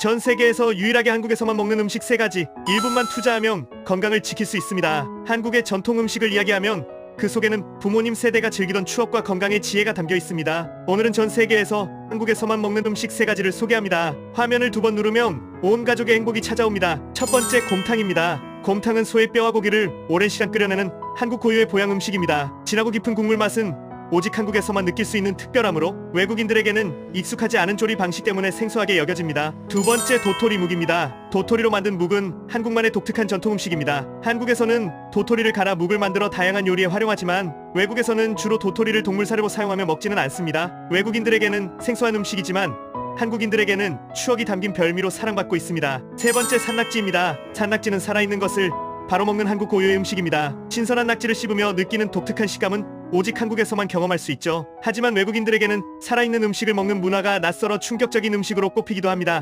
전 세계에서 유일하게 한국에서만 먹는 음식 세 가지 1분만 투자하면 건강을 지킬 수 있습니다. 한국의 전통 음식을 이야기하면 그 속에는 부모님 세대가 즐기던 추억과 건강의 지혜가 담겨 있습니다. 오늘은 전 세계에서 한국에서만 먹는 음식 세 가지를 소개합니다. 화면을 두 번 누르면 온 가족의 행복이 찾아옵니다. 첫 번째 곰탕입니다. 곰탕은 소의 뼈와 고기를 오랜 시간 끓여내는 한국 고유의 보양 음식입니다. 진하고 깊은 국물 맛은 오직 한국에서만 느낄 수 있는 특별함으로 외국인들에게는 익숙하지 않은 조리 방식 때문에 생소하게 여겨집니다. 두 번째 도토리 묵입니다. 도토리로 만든 묵은 한국만의 독특한 전통 음식입니다. 한국에서는 도토리를 갈아 묵을 만들어 다양한 요리에 활용하지만 외국에서는 주로 도토리를 동물 사료로 사용하며 먹지는 않습니다. 외국인들에게는 생소한 음식이지만 한국인들에게는 추억이 담긴 별미로 사랑받고 있습니다. 세 번째 산낙지입니다. 산낙지는 살아있는 것을 바로 먹는 한국 고유의 음식입니다. 신선한 낙지를 씹으며 느끼는 독특한 식감은 오직 한국에서만 경험할 수 있죠. 하지만 외국인들에게는 살아있는 음식을 먹는 문화가 낯설어 충격적인 음식으로 꼽히기도 합니다.